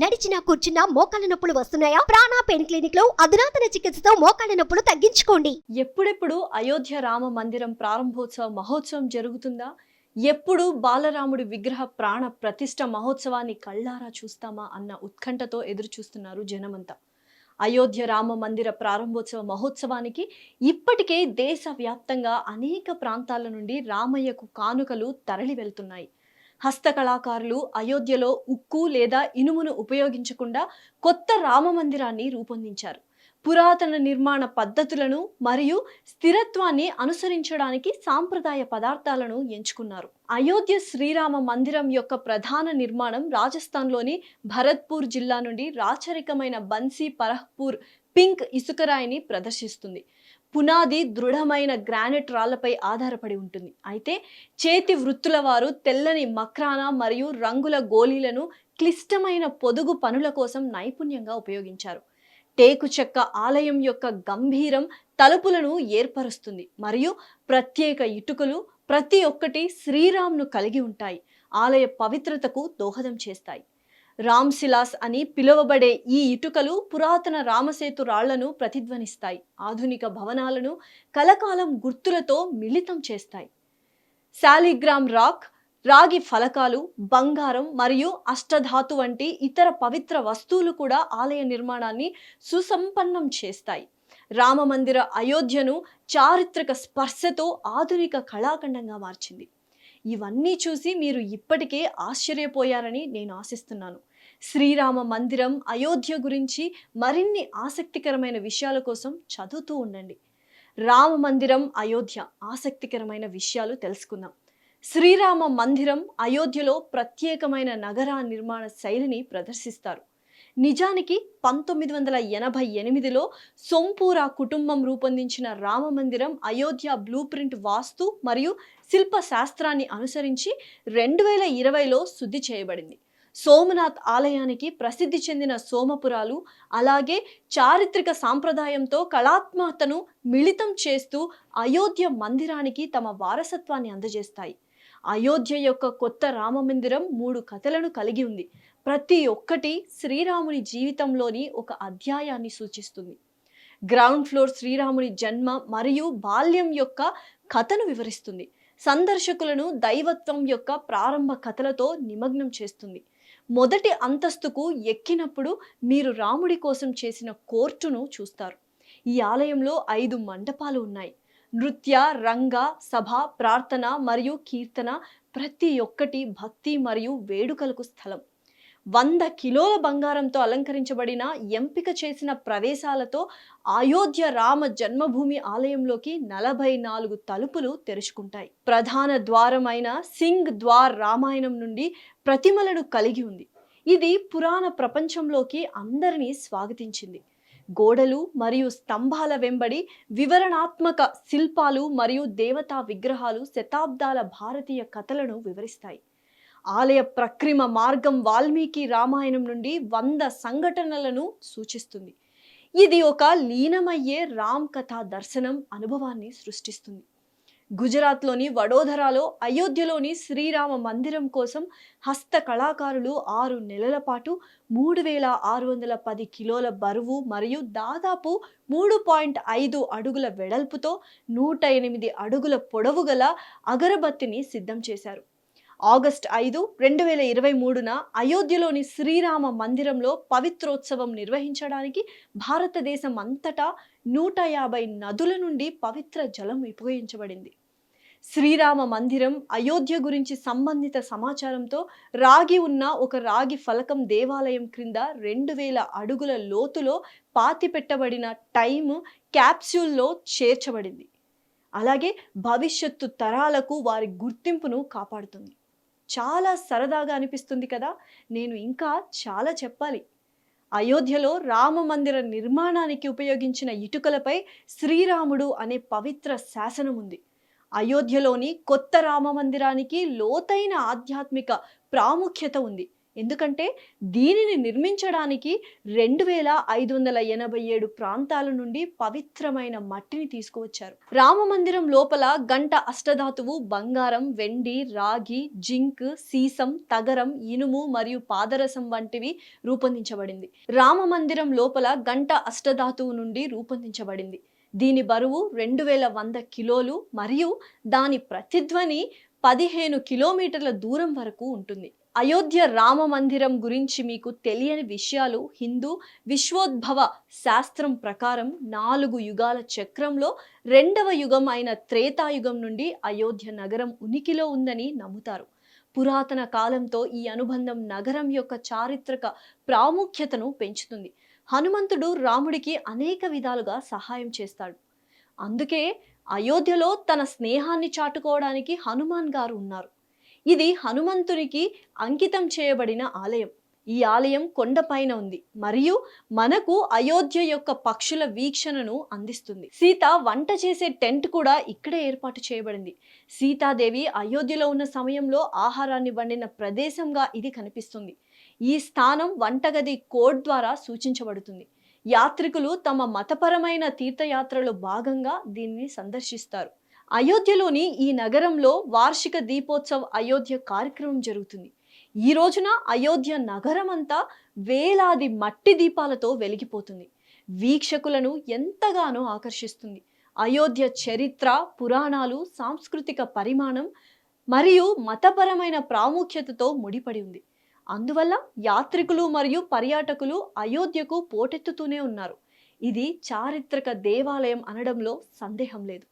నడిచినా కూర్చున్నా మోకాళ్ళ నొప్పులు వస్తున్నాయా? ప్రాణా పెయిన్ క్లినిక్లో అధునాతన చికిత్సతో మోకాళ్ళ నొప్పులు తగ్గించుకోండి. ఎప్పుడెప్పుడు అయోధ్య రామ మందిరం ప్రారంభోత్సవ మహోత్సవం జరుగుతుందా? ఎప్పుడు బాలరాముడి విగ్రహ ప్రాణ ప్రతిష్ట మహోత్సవాన్ని కళ్ళారా చూస్తామా అన్న ఉత్కంఠతో ఎదురు చూస్తున్నారు జనమంతా. అయోధ్య రామ మందిర ప్రారంభోత్సవ మహోత్సవానికి ఇప్పటికే దేశవ్యాప్తంగా అనేక ప్రాంతాల నుండి రామయ్యకు కానుకలు తరలి వెళ్తున్నాయి హస్తకళాకారులు అయోధ్యలో ఉక్కు లేదా ఇనుమును ఉపయోగించకుండా కొత్త రామ మందిరాన్ని రూపొందించారు. పురాతన నిర్మాణ పద్ధతులను మరియు స్థిరత్వాన్ని అనుసరించడానికి సాంప్రదాయ పదార్థాలను ఎంచుకున్నారు. అయోధ్య శ్రీరామ మందిరం యొక్క ప్రధాన నిర్మాణం రాజస్థాన్లోని భరత్పూర్ జిల్లా నుండి రాచరికమైన బన్సీ పరహ్పూర్ పింక్ ఇసుకరాయిని ప్రదర్శిస్తుంది. పునాది దృఢమైన గ్రానైట్ రాళ్ళపై ఆధారపడి ఉంటుంది. అయితే చేతి వృత్తుల వారు తెల్లని మక్రాన మరియు రంగుల గోళీలను క్లిష్టమైన పొదుగు పనుల కోసం నైపుణ్యంగా ఉపయోగించారు. టేకు చెక్క ఆలయం యొక్క గంభీరం తలుపులను ఏర్పరుస్తుంది. మరియు ప్రత్యేక ఇటుకలు ప్రతి ఒక్కటి శ్రీరామ్ను కలిగి ఉంటాయి. ఆలయ పవిత్రతకు దోహదం చేస్తాయి. రామ్ శిలాస్ అని పిలువబడే ఈ ఇటుకలు పురాతన రామసేతు రాళ్ళను ప్రతిధ్వనిస్తాయి. ఆధునిక భవనాలను కలకాలం గుర్తులతో మిళితం చేస్తాయి. శాలిగ్రామ్ రాక్ రాగి ఫలకాలు బంగారం మరియు అష్టధాతు వంటి ఇతర పవిత్ర వస్తువులు కూడా ఆలయ నిర్మాణాన్ని సుసంపన్నం చేస్తాయి. రామ మందిర అయోధ్యను చారిత్రక స్పర్శతో ఆధునిక కళాఖండంగా మార్చింది. ఇవన్నీ చూసి మీరు ఇప్పటికే ఆశ్చర్యపోయారని నేను ఆశిస్తున్నాను. శ్రీరామ మందిరం అయోధ్య గురించి మరిన్ని ఆసక్తికరమైన విషయాల కోసం చదువుతూ ఉండండి. రామ మందిరం అయోధ్య ఆసక్తికరమైన విషయాలు తెలుసుకుందాం. శ్రీరామ మందిరం అయోధ్యలో ప్రత్యేకమైన నగర నిర్మాణ శైలిని ప్రదర్శిస్తారు. నిజానికి పంతొమ్మిది వందల ఎనభై ఎనిమిదిలో సొంపూరా కుటుంబం రూపొందించిన రామ మందిరం అయోధ్య బ్లూ ప్రింట్ వాస్తు మరియు శిల్ప శాస్త్రాన్ని అనుసరించి రెండు వేల ఇరవైలో శుద్ధి చేయబడింది. సోమనాథ్ ఆలయానికి ప్రసిద్ధి చెందిన సోమపురాలు అలాగే చారిత్రక సాంప్రదాయంతో కళాత్మకతను మిళితం చేస్తూ అయోధ్య మందిరానికి తమ వారసత్వాన్ని అందజేస్తాయి. అయోధ్య యొక్క కొత్త రామ మందిరం మూడు కథలను కలిగి ఉంది. ప్రతి ఒక్కటి శ్రీరాముని జీవితంలోని ఒక అధ్యాయాన్ని సూచిస్తుంది. గ్రౌండ్ ఫ్లోర్ శ్రీరాముని జన్మ మరియు బాల్యం యొక్క కథను వివరిస్తుంది. సందర్శకులను దైవత్వం యొక్క ప్రారంభ కథలతో నిమగ్నం చేస్తుంది. మొదటి అంతస్తుకు ఎక్కినప్పుడు మీరు రాముడి కోసం చేసిన కోర్టును చూస్తారు. ఈ ఆలయంలో ఐదు మండపాలు ఉన్నాయి. నృత్య రంగ సభ ప్రార్థన మరియు కీర్తన ప్రతి ఒక్కటి భక్తి మరియు వేడుకలకు స్థలం. వంద కిలోల బంగారంతో అలంకరించబడిన ఎంపిక చేసిన ప్రవేశాలతో అయోధ్య రామ జన్మభూమి ఆలయంలోకి నలభై నాలుగు తలుపులు తెరుచుకుంటాయి. ప్రధాన ద్వారమైన సింగ్ ద్వార్ రామాయణం నుండి ప్రతిమలను కలిగి ఉంది. ఇది పురాణ ప్రపంచంలోకి అందరినీ స్వాగతించింది. గోడలు మరియు స్తంభాల వెంబడి వివరణాత్మక శిల్పాలు మరియు దేవతా విగ్రహాలు శతాబ్దాల భారతీయ కథలను వివరిస్తాయి. ఆలయ ప్రక్రిమ మార్గం వాల్మీకి రామాయణం నుండి వంద సంఘటనలను సూచిస్తుంది. ఇది ఒక లీనమయ్యే రామ్ కథా దర్శనం అనుభవాన్ని సృష్టిస్తుంది. గుజరాత్లోని వడోదరాలో అయోధ్యలోని శ్రీరామ మందిరం కోసం హస్త కళాకారులు ఆరు నెలల పాటు మూడు వేల ఆరు వందల పది కిలోల బరువు మరియు దాదాపు మూడు పాయింట్ ఐదు అడుగుల వెడల్పుతో నూట ఎనిమిది అడుగుల పొడవు గల అగరబత్తిని సిద్ధం చేశారు. ఆగస్ట్ ఐదు రెండు వేల ఇరవై మూడున అయోధ్యలోని శ్రీరామ మందిరంలో పవిత్రోత్సవం నిర్వహించడానికి భారతదేశం అంతటా నూట యాభై నదుల నుండి పవిత్ర జలం ఉపయోగించబడింది శ్రీరామ మందిరం అయోధ్య గురించి సంబంధిత సమాచారంతో రాగి ఉన్న ఒక రాగి ఫలకం దేవాలయం క్రింద రెండు వేల అడుగుల లోతులో పాతిపెట్టబడిన టైమ్ క్యాప్సూల్లో చేర్చబడింది. అలాగే భవిష్యత్తు తరాలకు వారి గుర్తింపును కాపాడుతుంది. చాలా సరదాగా అనిపిస్తుంది కదా? నేను ఇంకా చాలా చెప్పాలి. అయోధ్యలో రామ మందిర నిర్మాణానికి ఉపయోగించిన ఇటుకలపై శ్రీరాముడు అనే పవిత్ర శాసనం ఉంది. అయోధ్యలోని కొత్త రామ మందిరానికి లోతైన ఆధ్యాత్మిక ప్రాముఖ్యత ఉంది. ఎందుకంటే దీనిని నిర్మించడానికి రెండు వేల ఐదు వందల ఎనభై ఏడు ప్రాంతాల నుండి పవిత్రమైన మట్టిని తీసుకువచ్చారు. రామ మందిరం లోపల గంట అష్టధాతువు బంగారం వెండి రాగి జింక్ సీసం తగరం ఇనుము మరియు పాదరసం వంటివి రూపొందించబడింది. రామ మందిరం లోపల గంట అష్టధాతువు నుండి రూపొందించబడింది. దీని బరువు రెండు వేల వంద కిలోలు మరియు దాని ప్రతిధ్వని పదిహేను కిలోమీటర్ల దూరం వరకు ఉంటుంది. అయోధ్య రామ మందిరం గురించి మీకు తెలియని విషయాలు హిందూ విశ్వోద్భవ శాస్త్రం ప్రకారం నాలుగు యుగాల చక్రంలో రెండవ యుగం అయిన త్రేతాయుగం నుండి అయోధ్య నగరం ఉనికిలో ఉందని నమ్ముతారు. పురాతన కాలంతో ఈ అనుబంధం నగరం యొక్క చారిత్రక ప్రాముఖ్యతను పెంచుతుంది. హనుమంతుడు రాముడికి అనేక విధాలుగా సహాయం చేస్తాడు. అందుకే అయోధ్యలో తన స్నేహాన్ని చాటుకోవడానికి హనుమాన్ గారు ఉన్నారు. ఇది హనుమంతునికి అంకితం చేయబడిన ఆలయం. ఈ ఆలయం కొండపైన ఉంది. మరియు మనకు అయోధ్య యొక్క పక్షుల వీక్షణను అందిస్తుంది. సీత వంట చేసే టెంట్ కూడా ఇక్కడే ఏర్పాటు చేయబడింది. సీతాదేవి అయోధ్యలో ఉన్న సమయంలో ఆహారాన్ని వండిన ప్రదేశంగా ఇది కనిపిస్తుంది. ఈ స్థానం వంటగది కోడ్ ద్వారా సూచించబడుతుంది. యాత్రికులు తమ మతపరమైన తీర్థయాత్రలో భాగంగా దీనిని సందర్శిస్తారు. అయోధ్యలోని ఈ నగరంలో వార్షిక దీపోత్సవ్ అయోధ్య కార్యక్రమం జరుగుతుంది. ఈ రోజున అయోధ్య నగరం అంతా వేలాది మట్టి దీపాలతో వెలిగిపోతుంది. వీక్షకులను ఎంతగానో ఆకర్షిస్తుంది. అయోధ్య చరిత్ర పురాణాలు సాంస్కృతిక పరిమాణం మరియు మతపరమైన ప్రాముఖ్యతతో ముడిపడి ఉంది. అందువల్ల యాత్రికులు మరియు పర్యాటకులు అయోధ్యకు పోటెత్తుతూనే ఉన్నారు. ఇది చారిత్రక దేవాలయం అనడంలో సందేహం లేదు.